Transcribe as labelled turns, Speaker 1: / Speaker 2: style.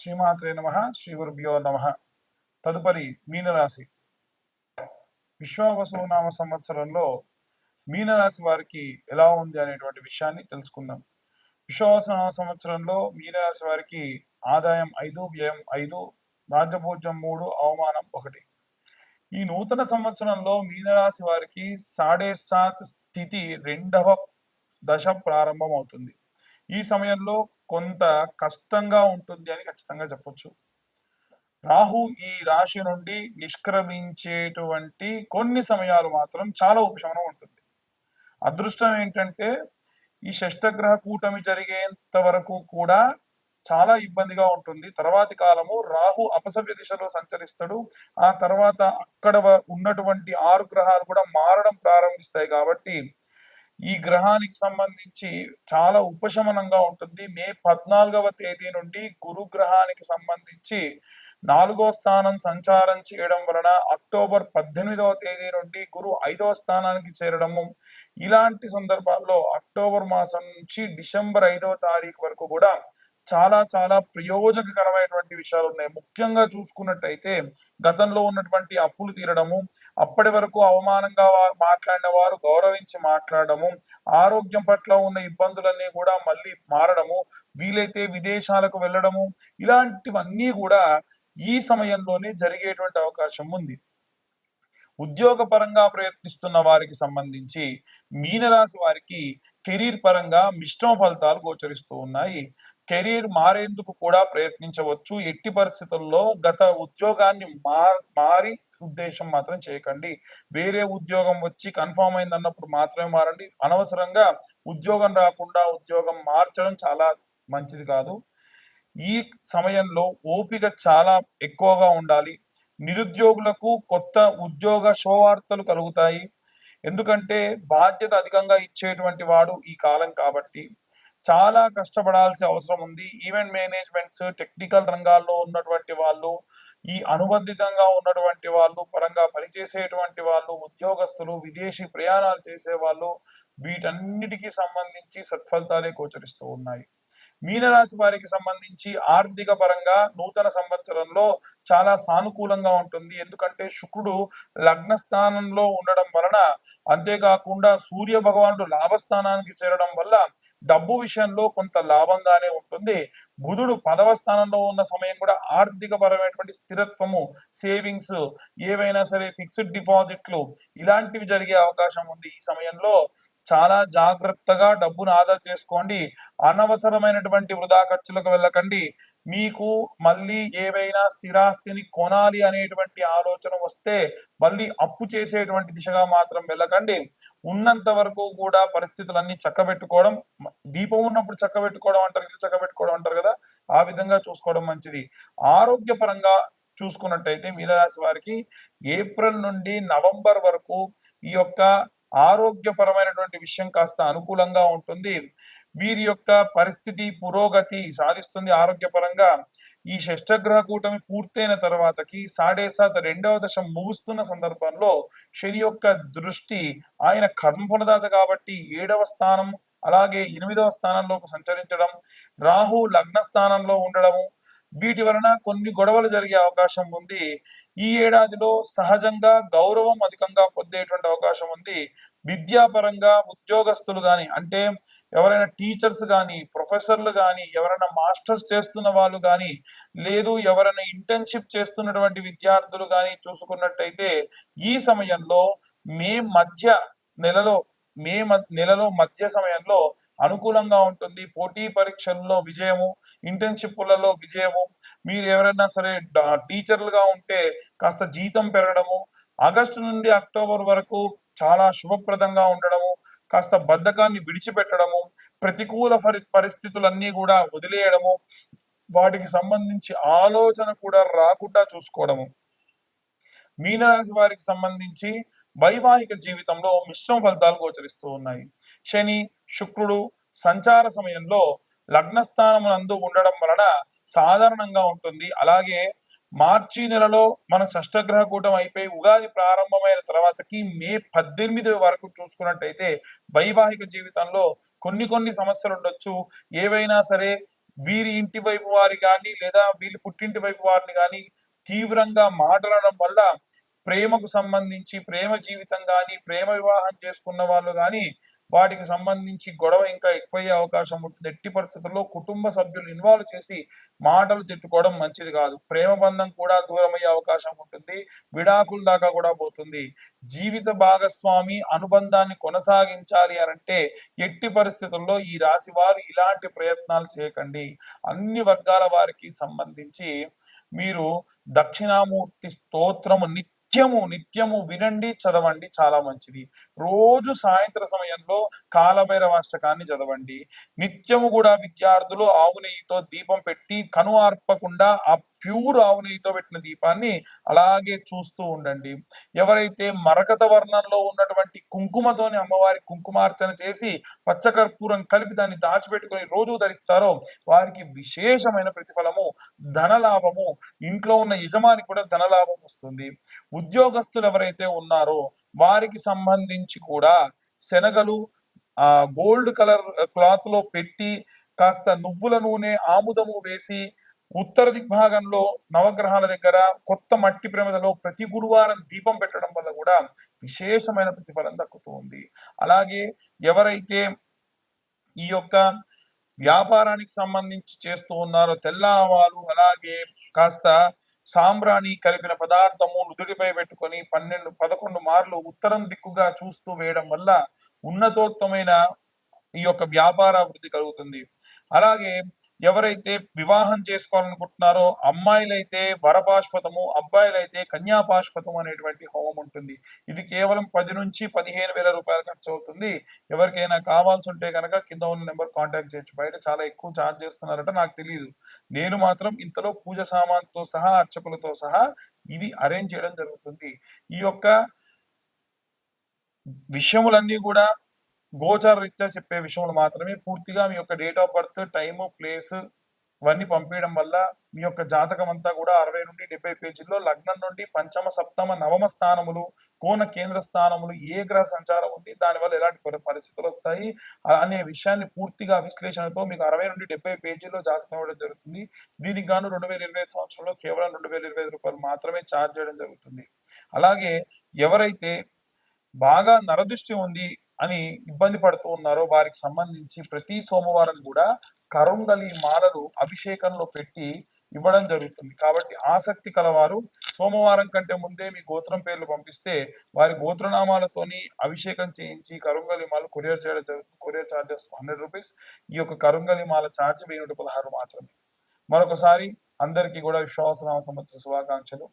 Speaker 1: శ్రీమాత్రే నమ శ్రీ గురుభ్యో నమ. తదుపరి మీనరాశి. విశ్వావసు నామ సంవత్సరంలో మీనరాశి వారికి ఎలా ఉంది అనేటువంటి విషయాన్ని తెలుసుకుందాం. విశ్వావసు నామ సంవత్సరంలో మీనరాశి వారికి ఆదాయం ఐదు వ్యయం ఐదు రాజ్యభోజ్యం మూడు అవమానం ఒకటి. ఈ నూతన సంవత్సరంలో మీనరాశి వారికి సాడే సాత్ స్థితి రెండవ దశ ప్రారంభం అవుతుంది ఈ సమయంలో కొంత కష్టంగా ఉంటుంది అని ఖచ్చితంగా చెప్పొచ్చు. రాహు ఈ రాశి నుండి నిష్క్రమించేటువంటి కొన్ని సమయాలు మాత్రం చాలా ఉపశమనం ఉంటుంది. అదృష్టం ఏంటంటే ఈ షష్టగ్రహ కూటమి జరిగేంత వరకు కూడా చాలా ఇబ్బందిగా ఉంటుంది. తర్వాతి కాలము రాహు అపసవ్య దిశలో సంచరిస్తాడు. ఆ తర్వాత అక్కడ వ- ఉన్నటువంటి ఆరు గ్రహాలు కూడా మారడం ప్రారంభిస్తాయి కాబట్టి ఈ గ్రహానికి సంబంధించి చాలా ఉపశమనంగా ఉంటుంది. మే పద్నాలుగవ తేదీ నుండి గురు గ్రహానికి సంబంధించి నాలుగో స్థానం సంచారం చేయడం వలన అక్టోబర్ పద్దెనిమిదవ తేదీ నుండి గురు ఐదవ స్థానానికి చేరడము. ఇలాంటి సందర్భాల్లో అక్టోబర్ మాసం నుంచి డిసెంబర్ ఐదవ తారీఖు వరకు కూడా చాలా చాలా ప్రయోజనకరమైనటువంటి విషయాలు ఉన్నాయి ముఖ్యంగా చూసుకున్నట్టయితే గతంలో ఉన్నటువంటి అప్పులు తీరడము అప్పటి వరకు అవమానంగా మాట్లాడిన వారు గౌరవించి మాట్లాడము ఆరోగ్యం పట్ల ఉన్న ఇబ్బందులన్నీ కూడా మళ్ళీ మారడము వీలైతే విదేశాలకు వెళ్ళడము ఇలాంటివన్నీ కూడా ఈ సమయంలోనే జరిగేటువంటి అవకాశం ఉంది. ఉద్యోగ పరంగా ప్రయత్నిస్తున్న వారికి సంబంధించి మీనరాశి వారికి కెరీర్ పరంగా మిశ్రమ ఫలితాలు గోచరిస్తూ ఉన్నాయి. కెరీర్ మారేందుకు కూడా ప్రయత్నించవచ్చు. ఎట్టి పరిస్థితుల్లో గత ఉద్యోగాన్ని మారి ఉద్దేశం మాత్రం చేయకండి. వేరే ఉద్యోగం వచ్చి కన్ఫామ్ అయింది అన్నప్పుడు మాత్రమే మారండి. అనవసరంగా ఉద్యోగం రాకుండా ఉద్యోగం మార్చడం చాలా మంచిది కాదు. ఈ సమయంలో ఓపిక చాలా ఎక్కువగా ఉండాలి. నిరుద్యోగులకు కొత్త ఉద్యోగ శోవార్తలు కలుగుతాయి. ఎందుకంటే బాధ్యత అధికంగా ఇచ్చేటువంటి వాడు ఈ కాలం కాబట్టి. చాలా కష్టపడాల్సిన అవసరం ఉంది. ఈవెంట్ మేనేజ్మెంట్స్ టెక్నికల్ రంగాల్లో ఉన్నటువంటి వాళ్ళు ఈ అనుబంధితంగా ఉన్నటువంటి వాళ్ళు పరంగా పనిచేసేటువంటి వాళ్ళు ఉద్యోగస్తులు విదేశీ ప్రయాణాలు చేసే వాళ్ళు వీటన్నిటికీ సంబంధించి సత్ఫలితాలే గోచరిస్తూ ఉన్నాయి. మీనరాశి వారికి సంబంధించి ఆర్థిక పరంగా నూతన సంవత్సరంలో చాలా సానుకూలంగా ఉంటుంది. ఎందుకంటే శుక్రుడు లగ్న స్థానంలో ఉండడం వలన అంతేకాకుండా సూర్య భగవానుడు లాభస్థానానికి చేరడం వల్ల డబ్బు విషయంలో కొంత లాభంగానే ఉంటుంది. బుధుడు పదవ స్థానంలో ఉన్న సమయం కూడా ఆర్థిక పరమైనటువంటి స్థిరత్వము సేవింగ్స్ ఏవైనా సరే ఫిక్స్డ్ డిపాజిట్లు ఇలాంటివి జరిగే అవకాశం ఉంది. ఈ సమయంలో చాలా జాగ్రత్తగా డబ్బును ఆదా చేసుకోండి. అనవసరమైనటువంటి వృధా ఖర్చులకు వెళ్ళకండి. మీకు మళ్ళీ ఏవైనా స్థిరాస్తిని కొనాలి అనేటువంటి ఆలోచన వస్తే మళ్ళీ అప్పు చేసేటువంటి దిశగా మాత్రం వెళ్ళకండి. ఉన్నంత వరకు కూడా పరిస్థితులన్నీ చక్కబెట్టుకోవడం దీపం ఉన్నప్పుడు చక్కబెట్టుకోవడం అంటారు ఇల్లు చక్కబెట్టుకోవడం అంటారు కదా ఆ విధంగా చూసుకోవడం మంచిది. ఆరోగ్యపరంగా చూసుకున్నట్టయితే మీనరాశి వారికి ఏప్రిల్ నుండి నవంబర్ వరకు ఈ యొక్క ఆరోగ్యపరమైనటువంటి విషయం కాస్త అనుకూలంగా ఉంటుంది. వీరి యొక్క పరిస్థితి పురోగతి సాధిస్తుంది ఆరోగ్యపరంగా. ఈ షష్టగ్రహ కూటమి పూర్తయిన తర్వాతకి సాడే సాత్ రెండవ దశ ముగుస్తున్న సందర్భంలో శని యొక్క దృష్టి ఆయన కర్మఫలదాత కాబట్టి ఏడవ స్థానం అలాగే ఎనిమిదవ స్థానంలోకి సంచరించడం రాహు లగ్న స్థానంలో ఉండడము వీటి వలన కొన్ని గొడవలు జరిగే అవకాశం ఉంది. ఈ ఏడాదిలో సహజంగా గౌరవం అధికంగా పొందేటువంటి అవకాశం ఉంది. విద్యాపరంగా ఉద్యోగస్తులు గాని అంటే ఎవరైనా టీచర్స్ గాని ప్రొఫెసర్లు గాని ఎవరైనా మాస్టర్స్ చేస్తున్న వాళ్ళు గాని లేదు ఎవరైనా ఇంటర్న్షిప్ చేస్తున్నటువంటి విద్యార్థులు గాని చూసుకున్నట్టయితే ఈ సమయంలో మే మధ్య నెలలో మే నెలలో మధ్య సమయంలో అనుకూలంగా ఉంటుంది. పోటీ పరీక్షల్లో విజయము ఇంటర్న్షిప్లలో విజయము. మీరు ఎవరైనా సరే టీచర్లుగా ఉంటే కాస్త జీతం పెరగడము ఆగస్టు నుండి అక్టోబర్ వరకు చాలా శుభప్రదంగా ఉండడము కాస్త బద్ధకాన్ని విడిచిపెట్టడము ప్రతికూల పరి పరిస్థితులన్నీ కూడా వదిలేయడము వాటికి సంబంధించి ఆలోచన కూడా రాకుండా చూసుకోవడము. మీనరాశి వారికి సంబంధించి వైవాహిక జీవితంలో మిశ్రమ ఫలితాలు గోచరిస్తూ ఉన్నాయి. శని శుక్రుడు సంచార సమయంలో లగ్నస్థానమునందు ఉండడం వలన సాధారణంగా ఉంటుంది. అలాగే మార్చి నెలలో మన షష్టగ్రహ కూటం అయిపోయి ఉగాది ప్రారంభమైన తర్వాతకి మే పద్దెనిమిది వరకు చూసుకున్నట్టయితే వైవాహిక జీవితంలో కొన్ని కొన్ని సమస్యలు ఉండొచ్చు. ఏవైనా సరే వీరి ఇంటి వైపు వారి కానీ లేదా వీళ్ళు పుట్టింటి వైపు వారిని కానీ తీవ్రంగా మాట్లాడడం వల్ల ప్రేమకు సంబంధించి ప్రేమ జీవితం కానీ ప్రేమ వివాహం చేసుకున్న వాళ్ళు కానీ వాటికి సంబంధించి గొడవ ఇంకా ఎక్కువయ్యే అవకాశం ఉంటుంది. ఎట్టి పరిస్థితుల్లో కుటుంబ సభ్యులు ఇన్వాల్వ్ చేసి మాటలు తిట్టుకోవడం మంచిది కాదు. ప్రేమ బంధం కూడా దూరమయ్యే అవకాశం ఉంటుంది. విడాకుల దాకా కూడా పోతుంది. జీవిత భాగస్వామి అనుబంధాన్ని కొనసాగించాలి అనంటే ఎట్టి పరిస్థితుల్లో ఈ రాశి వారు ఇలాంటి ప్రయత్నాలు చేయకండి. అన్ని వర్గాల వారికి సంబంధించి మీరు దక్షిణామూర్తి స్తోత్రము నిత్యము నిత్యము వినండి చదవండి చాలా మంచిది. రోజు సాయంత్ర సమయంలో కాలభైరవాష్టకాన్ని చదవండి. నిత్యము కూడా విద్యార్థులు ఆవు నెయ్యితో దీపం పెట్టి కను ఆర్పకుండా ఆ ప్యూర్ ఆవు నెయ్యితో పెట్టిన దీపాన్ని అలాగే చూస్తూ ఉండండి. ఎవరైతే మరకత వర్ణంలో ఉన్నటువంటి కుంకుమతోని అమ్మవారి కుంకుమార్చన చేసి పచ్చకర్పూరం కలిపి దాన్ని దాచిపెట్టుకొని రోజు ధరిస్తారో వారికి విశేషమైన ప్రతిఫలము ధనలాభము ఇంట్లో ఉన్న యజమాని కూడా ధనలాభం వస్తుంది. ఉద్యోగస్తులు ఎవరైతే ఉన్నారో వారికి సంబంధించి కూడా శనగలు ఆ గోల్డ్ కలర్ క్లాత్లో పెట్టి కాస్త నువ్వుల నూనె ఆముదము వేసి ఉత్తర దిగ్భాగంలో నవగ్రహాల దగ్గర కొత్త మట్టి ప్రమిదలో ప్రతి గురువారం దీపం పెట్టడం వల్ల కూడా విశేషమైన ప్రతిఫలం దక్కుతుంది అలాగే ఎవరైతే ఈ యొక్క వ్యాపారానికి సంబంధించి చేస్తూ ఉన్నారో తెల్ల ఆవాలు అలాగే కాస్త సాంబ్రాణి కలిపిన పదార్థము నుదుటిపై పెట్టుకొని పన్నెండు పదకొండు మార్లు ఉత్తరం దిక్కుగా చూస్తూ వేయడం వల్ల ఉన్నతోత్తమైన ఈ యొక్క వ్యాపార అభివృద్ధి కలుగుతుంది. అలాగే ఎవరైతే వివాహం చేసుకోవాలనుకుంటున్నారో అమ్మాయిలైతే వరపాష్పతము అబ్బాయిలైతే కన్యాపాష్పతము అనేటువంటి హోమం ఉంటుంది. ఇది కేవలం పది నుంచి పదిహేను వేల రూపాయలు ఖర్చు అవుతుంది. ఎవరికైనా కావాల్సి ఉంటే కనుక కింద ఉన్న నెంబర్ కాంటాక్ట్ చేయొచ్చు. బయట చాలా ఎక్కువ ఛార్జ్ చేస్తున్నారట నాకు తెలియదు నేను మాత్రం ఇంతలో పూజ సామాన్తో సహా అర్చకులతో సహా ఇవి అరేంజ్ చేయడం జరుగుతుంది. ఈ యొక్క విషయములన్నీ కూడా గోచార రీత్యా చెప్పే విషయంలో మాత్రమే పూర్తిగా మీ యొక్క date of birth time place ఇవన్నీ పంపించడం వల్ల మీ యొక్క జాతకం అంతా కూడా అరవై నుండి డెబ్బై పేజీల్లో లగ్నం నుండి పంచమ సప్తమ నవమ స్థానములు కోణ కేంద్ర స్థానములు ఏ గ్రహ సంచారం ఉంది దానివల్ల ఎలాంటి పరి- పరిస్థితులు వస్తాయి అనే విషయాన్ని పూర్తిగా విశ్లేషణతో మీకు అరవై నుండి డెబ్బై పేజీల్లో జాతకం ఇవ్వడం జరుగుతుంది. దీనికి గాను రెండు వేల ఇరవై ఐదు సంవత్సరంలో కేవలం రెండు వేల ఇరవై ఐదు రూపాయలు మాత్రమే ఛార్జ్ చేయడం జరుగుతుంది. అలాగే ఎవరైతే బాగా నరదృష్టి ఉంది అని ఇబ్బంది పడుతూ ఉన్నారో వారికి సంబంధించి ప్రతి సోమవారం కూడా కరుంగలి మాలలు అభిషేకంలో పెట్టి ఇవ్వడం జరుగుతుంది. కాబట్టి ఆసక్తి కలవారు. సోమవారం కంటే ముందే మీ గోత్రం పేర్లు పంపిస్తే వారి గోత్రనామాలతోని అభిషేకం చేయించి కరుంగలి మాల కొరియర్ చేయడం జరుగుతుంది కొరియర్ ఛార్జెస్ హండ్రెడ్ రూపీస్. ఈ యొక్క కరుంగలి మాల ఛార్జ్ వెయ్యి నూట పదహారు మాత్రమే. మరొకసారి అందరికీ కూడా విశ్వాసనామ సంవత్సర శుభాకాంక్షలు.